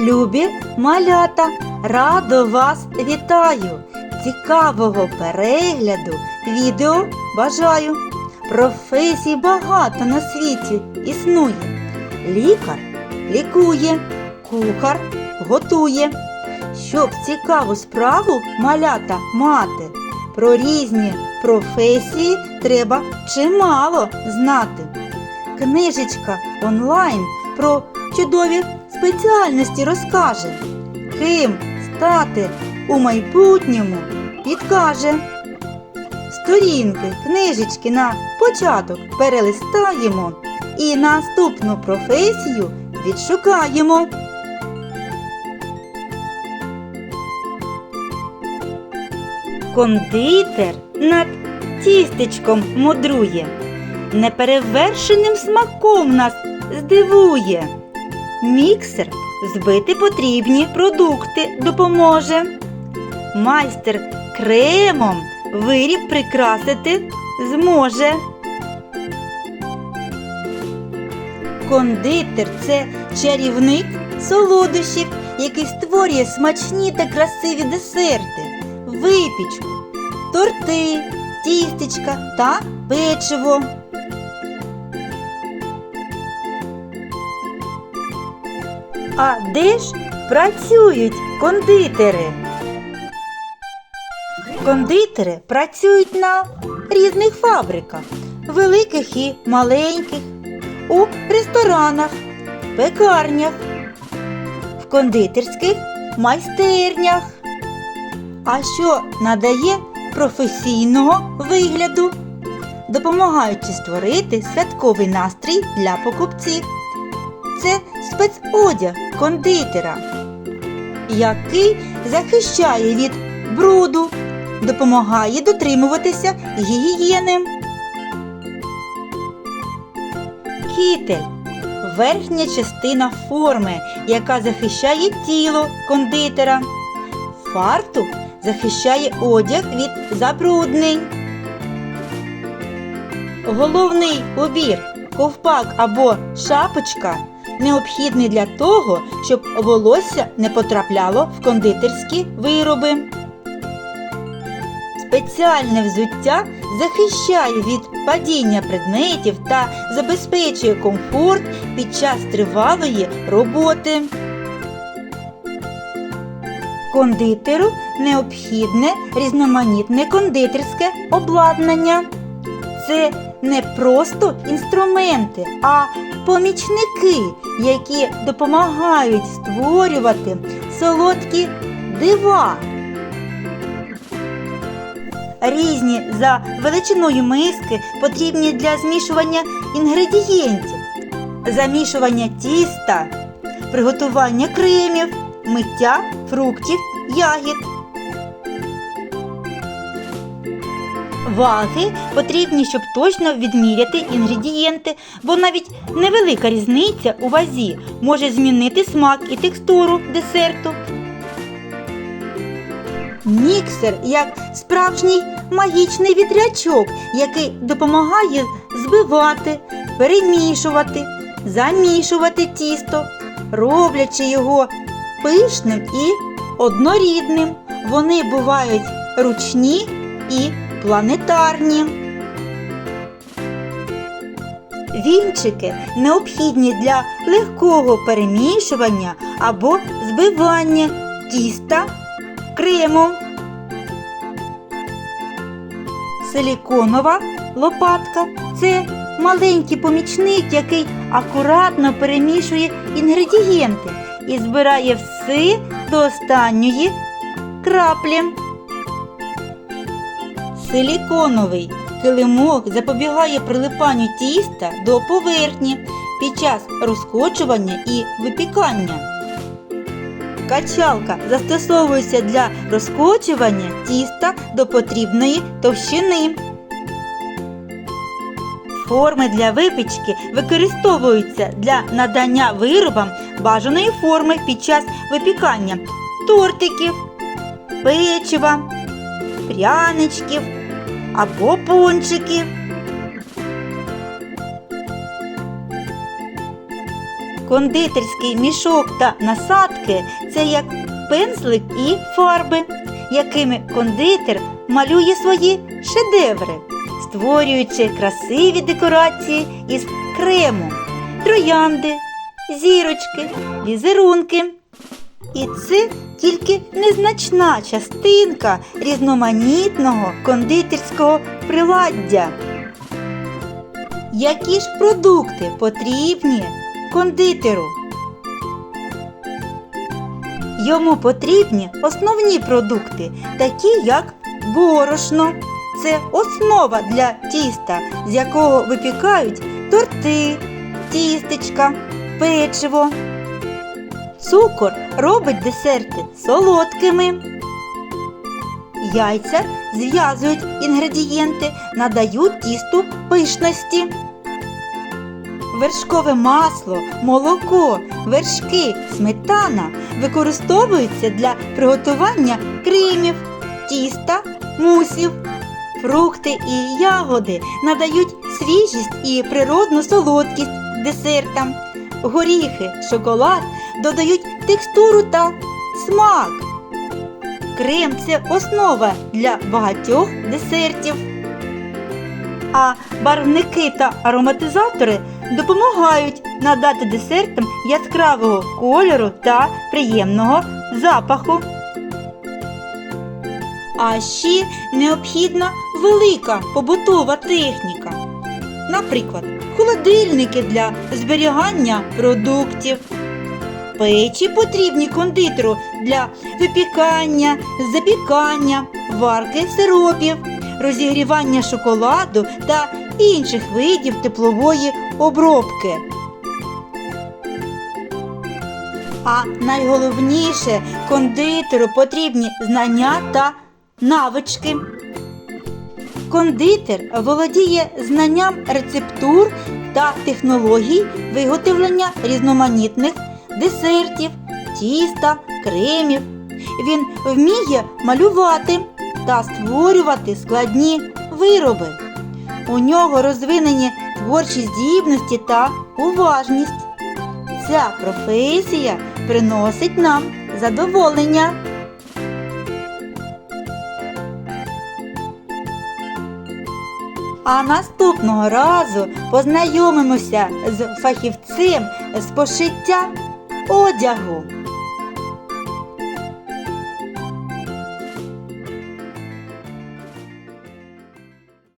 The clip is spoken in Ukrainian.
Любі малята, радо вас вітаю! Цікавого перегляду відео бажаю. Професій багато на світі існує. Лікар лікує, кухар готує. Щоб цікаву справу малята мати, про різні професії треба чимало знати. Книжечка онлайн про чудові спеціальності розкаже. Ким стати у майбутньому підкаже. Сторінки книжечки на початок перелистаємо і наступну професію відшукаємо. Кондитер над тістечком мудрує, неперевершеним смаком нас здивує. Міксер збити потрібні продукти допоможе. Майстер кремом виріб прикрасити зможе. Кондитер це чарівник солодощів, який створює смачні та красиві десерти, випічку, торти, тістечка та печиво. А де ж працюють кондитери? Кондитери працюють на різних фабриках, великих і маленьких, у ресторанах, пекарнях, в кондитерських майстернях. А що надає професійного вигляду, допомагаючи створити святковий настрій для покупців. Це спецодяг кондитера, який захищає від бруду, допомагає дотримуватися гігієни. Кітель верхня частина форми, яка захищає тіло кондитера. Фартук захищає одяг від забруднень. Головний убір ковпак або шапочка необхідний для того, щоб волосся не потрапляло в кондитерські вироби. Спеціальне взуття захищає від падіння предметів та забезпечує комфорт під час тривалої роботи. Кондитеру необхідне різноманітне кондитерське обладнання. Це не просто інструменти, а помічники, які допомагають створювати солодкі дива. Різні за величиною миски потрібні для змішування інгредієнтів, замішування тіста, приготування кремів, миття фруктів, ягід. Ваги потрібні, щоб точно відміряти інгредієнти, бо навіть невелика різниця у вазі може змінити смак і текстуру десерту. Міксер як справжній магічний вітрячок, який допомагає збивати, перемішувати, замішувати тісто, роблячи його пишним і однорідним. Вони бувають ручні і планетарні. Вінчики необхідні для легкого перемішування або збивання тіста кремом. Силіконова лопатка це маленький помічник, який акуратно перемішує інгредієнти і збирає все до останньої краплі. Силіконовий килимок запобігає прилипанню тіста до поверхні під час розкочування і випікання. Качалка застосовується для розкочування тіста до потрібної товщини. Форми для випічки використовуються для надання виробам бажаної форми під час випікання тортиків, печива, пряничків або пончиків. Кондитерський мішок та насадки це як пензлик і фарби, якими кондитер малює свої шедеври, створюючи красиві декорації із крему, троянди, зірочки, візерунки. І це тільки незначна частинка різноманітного кондитерського приладдя. Які ж продукти потрібні кондитеру? Йому потрібні основні продукти, такі як борошно. Це основа для тіста, з якого випікають торти, тістечка, печиво. Цукор робить десерти солодкими. Яйця зв'язують інгредієнти, надають тісту пишності. Вершкове масло, молоко, вершки, сметана використовуються для приготування кремів, тіста, мусів. Фрукти і ягоди надають свіжість і природну солодкість десертам. Горіхи, шоколад додають текстуру та смак. Крем це основа для багатьох десертів. А барвники та ароматизатори допомагають надати десертам яскравого кольору та приємного запаху. А ще необхідна велика побутова техніка. Наприклад, холодильники для зберігання продуктів. Печі потрібні кондитеру для випікання, запікання, варки сиропів, розігрівання шоколаду та інших видів теплової обробки. А найголовніше кондитеру потрібні знання та навички. Кондитер володіє знанням рецептур та технологій виготовлення різноманітних десертів, тіста, кремів. Він вміє малювати та створювати складні вироби. У нього розвинені творчі здібності та уважність. Ця професія приносить нам задоволення. А наступного разу познайомимося з фахівцем з пошиття одягу.